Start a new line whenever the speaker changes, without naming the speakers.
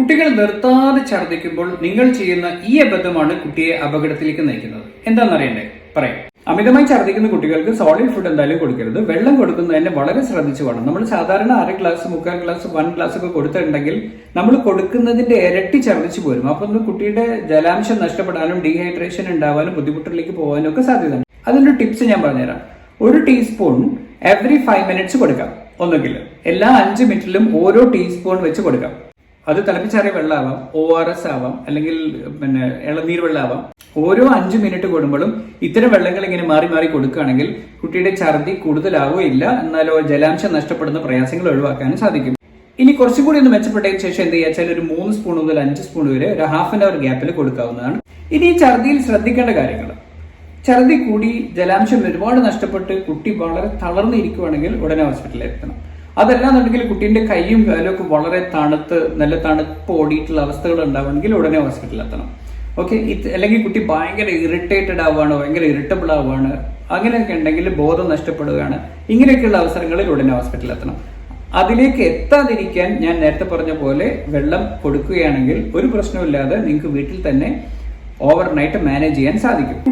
കുട്ടികൾ നിർത്താതെ ഛർദ്ദിക്കുമ്പോൾ നിങ്ങൾ ചെയ്യുന്ന ഈ അബദ്ധമാണ് കുട്ടിയെ അപകടത്തിലേക്ക് നയിക്കുന്നത്. എന്താണെന്നറിയണ്ടേ? പറയാം. അമിതമായി ഛർദ്ദിക്കുന്ന കുട്ടികൾക്ക് സോളിഡ് ഫുഡ് എന്തായാലും കൊടുക്കരുത്. വെള്ളം കൊടുക്കുന്നതിന് വളരെ ശ്രദ്ധിച്ചു വേണം. നമ്മൾ സാധാരണ അര ഗ്ലാസ് മുക്കാൽ ഗ്ലാസ് വൺ ഗ്ലാസ് ഒക്കെ കൊടുത്തിട്ടുണ്ടെങ്കിൽ നമ്മൾ കൊടുക്കുന്നതിന്റെ ഇരട്ടി ഛർദ്ദിച്ചു പോരും. അപ്പൊ കുട്ടിയുടെ ജലാംശം നഷ്ടപ്പെടാനും ഡീഹൈഡ്രേഷൻ ഉണ്ടാവാനും ബുദ്ധിമുട്ടിലേക്ക് പോകാനും ഒക്കെ സാധ്യതയുണ്ട്. അതിന്റെ ടിപ്സ് ഞാൻ പറഞ്ഞുതരാം. ഒരു ടീസ്പൂൺ എവറി ഫൈവ് മിനിറ്റ്സ് കൊടുക്കാം. ഒന്നുകിൽ എല്ലാ അഞ്ച് മിനിറ്റിലും ഓരോ ടീസ്പൂൺ വെച്ച് കൊടുക്കാം. അത് തിളപ്പിച്ചാറിയ വെള്ളമാവാം ഒ ആർ എസ് ആവാം അല്ലെങ്കിൽ പിന്നെ ഇളനീർ വെള്ളമാവാം. ഓരോ അഞ്ച് മിനിറ്റ് കൂടുമ്പോഴും ഇത്തരം വെള്ളങ്ങൾ ഇങ്ങനെ മാറി മാറി കൊടുക്കുകയാണെങ്കിൽ കുട്ടിയുടെ ഛർദി കൂടുതലാവുകയില്ല. എന്നാലോ ജലാംശം നഷ്ടപ്പെടുന്ന പ്രയാസങ്ങൾ ഒഴിവാക്കാനും സാധിക്കും. ഇനി കുറച്ചും കൂടി ഒന്ന് മെച്ചപ്പെട്ടതിന് ശേഷം എന്ത് ചെയ്യാച്ചാൽ ഒരു മൂന്ന് സ്പൂൺ മുതൽ അഞ്ച് സ്പൂൺ വരെ ഒരു ഹാഫ് ആൻ അവർ ഗ്യാപ്പിൽ കൊടുക്കാവുന്നതാണ്. ഇനി ഈ ഛർദിയിൽ ശ്രദ്ധിക്കേണ്ട കാര്യങ്ങൾ. ഛർദി കൂടി ജലാംശം ഒരുപാട് നഷ്ടപ്പെട്ട് കുട്ടി വളരെ തളർന്നിരിക്കുകയാണെങ്കിൽ ഉടനെ ഹോസ്പിറ്റലിൽ എത്തണം. അതല്ലാന്നുണ്ടെങ്കിൽ കുട്ടീന്റെ കൈയും കാലും ഒക്കെ വളരെ തണുത്ത് നല്ല തണുപ്പ് ഓടിയിട്ടുള്ള അവസ്ഥകൾ ഉണ്ടാവുകയാണെങ്കിൽ ഉടനെ ഹോസ്പിറ്റലിൽ എത്തണം. ഓക്കെ അല്ലെങ്കിൽ കുട്ടി ഭയങ്കര ഇറിറ്റേറ്റഡ് ആവുകയാണ് ഭയങ്കര ഇറിറ്റബിൾ ആവുകയാണ് അങ്ങനെയൊക്കെ ഉണ്ടെങ്കിൽ ബോധം നഷ്ടപ്പെടുകയാണ്. ഇങ്ങനെയൊക്കെയുള്ള അവസരങ്ങളിൽ ഉടനെ ഹോസ്പിറ്റലിൽ എത്തണം. അതിലേക്ക് എത്താതിരിക്കാൻ ഞാൻ നേരത്തെ പറഞ്ഞ പോലെ വെള്ളം കൊടുക്കുകയാണെങ്കിൽ ഒരു പ്രശ്നമില്ലാതെ നിങ്ങൾക്ക് വീട്ടിൽ തന്നെ ഓവർനൈറ്റ് മാനേജ് ചെയ്യാൻ സാധിക്കും.